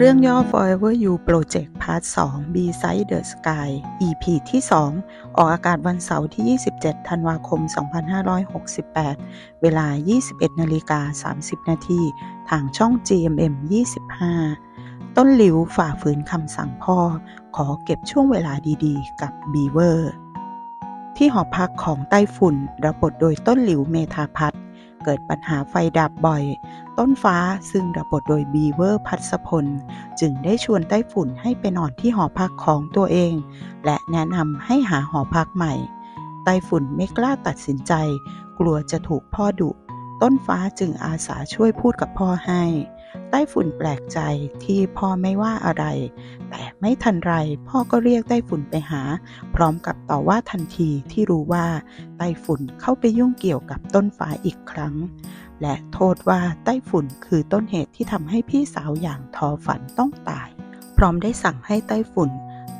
เรื่องย่อ Forever You Project Part 2 B Side the Sky EP ที่ 2 ออกอากาศวันเสาร์ที่ 27 ธันวาคม 2568 เวลา 21นาฬิกา30 นาทีทางช่อง GMM 25 ต้นหลิวฝ่าฝืนคำสั่งพ่อ ขอเก็บช่วงเวลาดีๆ กับบีเวอร์ ที่หอพักของไต้ฝุ่นรับบทโดยต้นหลิวเมธาพัฒน์ เกิดปัญหาไฟดับบ่อย ต้นฟ้าซึ่งรับบทโดยบีเวอร์พัศพล จึงได้ชวนไต้ฝุ่นให้ไปนอนที่หอพักของตัวเอง และแนะนำให้หาหอพักใหม่ ไต้ฝุ่นไม่กล้าตัดสินใจ กลัวจะถูกพ่อดุ ต้นฟ้าจึงอาสาช่วยพูดกับพ่อให้ ต้ฝุ่นแปลกใจที่พ่อไม่ว่าอะไร แต่ไม่ทันไรพ่อก็เรียกไต้ฝุ่นไปหา พร้อมกับต่อว่าทันทีที่รู้ว่าไต้ฝุ่นเข้าไปยุ่งเกี่ยวกับต้นฟ้าอีกครั้ง และโทษว่าไต้ฝุ่นคือต้นเหตุที่ทำให้พี่สาวอย่างทอฝันต้องตาย พร้อมได้สั่งให้ไต้ฝุ่น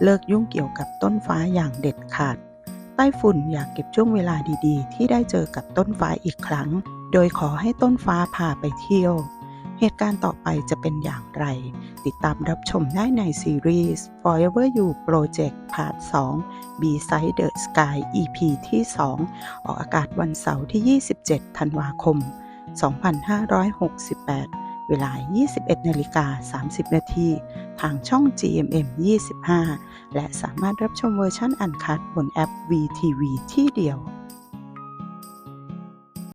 เลิกยุ่งเกี่ยวกับต้นฟ้าอย่างเด็ดขาด ไต้ฝุ่นอยากเก็บช่วงเวลาดีๆ ที่ได้เจอกับต้นฟ้าอีกครั้ง โดยขอให้ต้นฟ้าพาไปเที่ยว เหตุการณ์ต่อไปจะเป็นอย่างไร ติดตามรับชมได้ในซีรีส์ Forever You Project Part 2 Beside the Sky EP ที่ 2 ออกอากาศวันเสาร์ที่ 27 ธันวาคม 2568 เวลา 21นาฬิกา30 นาทีทางช่อง GMM 25 และสามารถรับชมเวอร์ชันอันคัดบนแอป VTV ที่เดียว